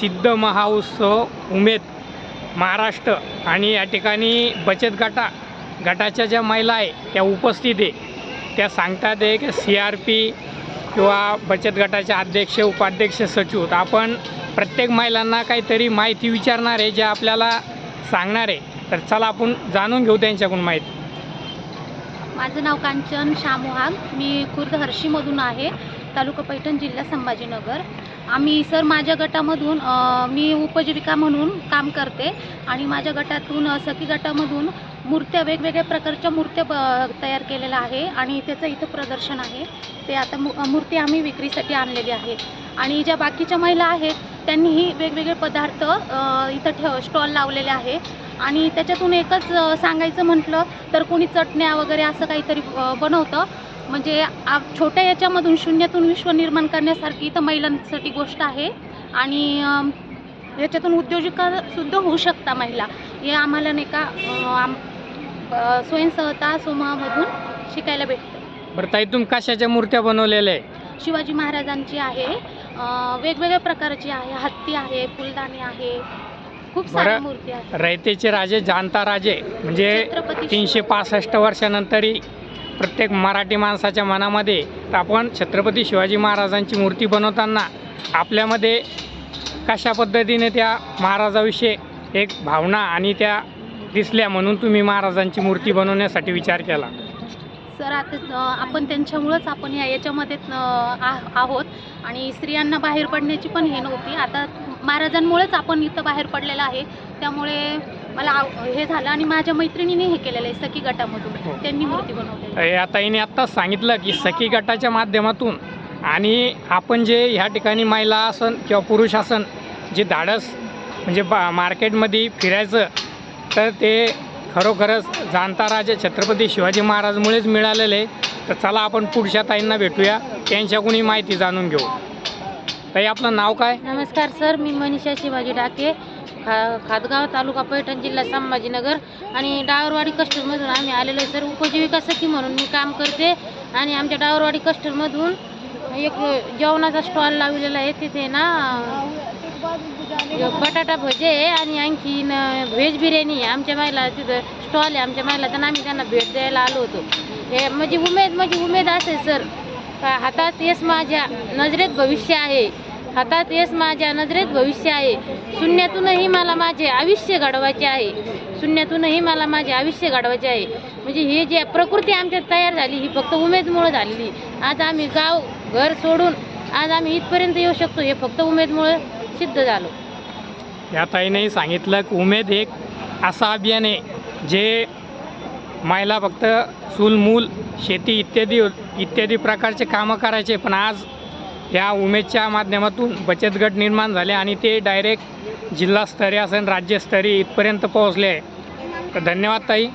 सिद्ध महाउत्सव उमेद महाराष्ट्र आणि या ठिकाणी बचत गटा गटाच्या ज्या महिला आहे त्या उपस्थित आहे. त्या सांगतात आहे की सी आर पी किंवा बचत गटाचे अध्यक्ष उपाध्यक्ष सचिव आपण प्रत्येक महिलांना काहीतरी माहिती विचारणार आहे जे आपल्याला सांगणार आहे. तर चला आपण जाणून घेऊ त्यांच्याकडून माहिती. माझं नाव कांचन शामोहाग मी खुर्द हर्षीमधून आहे. तालुका पैठण जिल्हा संभाजीनगर. आम्ही सर माझ्या गटामधून मी उपजीविका म्हणून काम करते आणि माझ्या गटातून सखी गटामधून मूर्त्या वेगवेगळ्या प्रकारच्या मूर्त्या ब तयार केलेल्या आहे आणि त्याचं इथं प्रदर्शन आहे. ते आता मू मूर्ती आम्ही विक्रीसाठी आणलेली आहे. आणि ज्या बाकीच्या महिला आहेत त्यांनीही वेगवेगळे पदार्थ इथं ठेव स्टॉल लावलेले आहे. आणि त्याच्यातून एकच सांगायचं म्हटलं तर कोणी चटण्या वगैरे असं काहीतरी बनवतं. म्हणजे छोट्या याच्यामधून शून्यातून विश्व निर्माण करण्यासारखी इथं महिलांसाठी गोष्ट आहे. आणि याच्यातून उद्योजिका सुद्धा होऊ शकता महिला. हे आम्हाला नाही का आम स्वयंसहता समूहामधून शिकायला भेटतं. बरं ताई तुम्ही कशाच्या मूर्त्या बनवलेल्या आहे शिवाजी महाराजांची आहे. वेगवेगळ्या प्रकारची आहे. हत्ती आहे फुलदाणी आहे. खूप साऱ्या. मूर्ती आहेत. रयतेचे राजे जाणता राजे म्हणजे छत्रपती तीनशे पासष्ट वर्षानंतरही प्रत्येक मराठी माणसाच्या मनामध्ये तर आपण छत्रपती शिवाजी महाराजांची मूर्ती बनवताना आपल्यामध्ये कशा पद्धतीने त्या महाराजाविषयी एक भावना आणि त्या दिसल्या म्हणून तुम्ही महाराजांची मूर्ती बनवण्यासाठी विचार केला? सर आता आपण त्यांच्यामुळंच आपण या याच्यामध्ये आहोत. आणि स्त्रियांना बाहेर पडण्याची पण हे नव्हती. आता महाराजांमुळेच आपण इथं बाहेर पडलेलं आहे. त्यामुळे मला आव- हे झालं आणि माझ्या मैत्रिणीने हे केलेलं आहे सखी हो. गटामधून त्यांनी मूर्ती बनवलेली हे आता हिने आत्ताच सांगितलं की सखी गटाच्या माध्यमातून आणि आपण जे ह्या ठिकाणी महिला असन किंवा पुरुष असन जे धाडस म्हणजे बा मार्केटमध्ये फिरायचं तर ते खरोखरच जाणता राजे छत्रपती शिवाजी महाराजमुळेच मिळालेलं आहे. तर चला आपण पुढच्या ताईंना भेटूया. त्यांच्याकडून माहिती जाणून घेऊ. ताई आपलं नाव काय? नमस्कार सर. मी मनीषा शिवाजी डाके खा खादगाव तालुका पैठण जिल्हा संभाजीनगर. आणि डावरवाडी कस्टमरमधून आम्ही आलेलो आहे सर. उपजीविका सखी म्हणून मी काम करते. आणि आमच्या डावरवाडी कस्टमरमधून एक जेवणाचा स्टॉल लावलेला आहे. तिथे ना बटाटा भजे आहे आणि आणखीन व्हेज बिर्याणी आहे. आमच्या महिला तिथं स्टॉल आहे. आमच्या महिला तर आम्ही त्यांना भेट द्यायला आलो होतो. हे म्हणजे उमेद म्हणजे उमेद असेल सर. हातात येस माझ्या नजरेत भविष्य आहे. हातात येस माझ्या नजरेत भविष्य आहे. शून्यातूनही मला माझे आयुष्य घडवायचे आहे. शून्यातूनही मला माझे आयुष्य घडवायचे आहे. म्हणजे ही जे प्रकृती आमच्यात तयार झाली ही फक्त उमेदमुळं झालेली. आज आम्ही गाव घर सोडून आज आम्ही इथपर्यंत येऊ शकतो हे फक्त उमेदमुळं सिद्ध झालो. या ताईनेही सांगितलं की उमेद एक असा अभियान आहे जे महिला फक्त चूल मूल शेती इत्यादी इत्यादी प्रकारचे कामं करायचे पण आज या उमेदच्या माध्यमातून बचत गट निर्माण झाले आणि ते डायरेक्ट जिल्हास्तरीय असेल राज्यस्तरीय इथपर्यंत पोहोचले आहे. तर धन्यवाद ताई.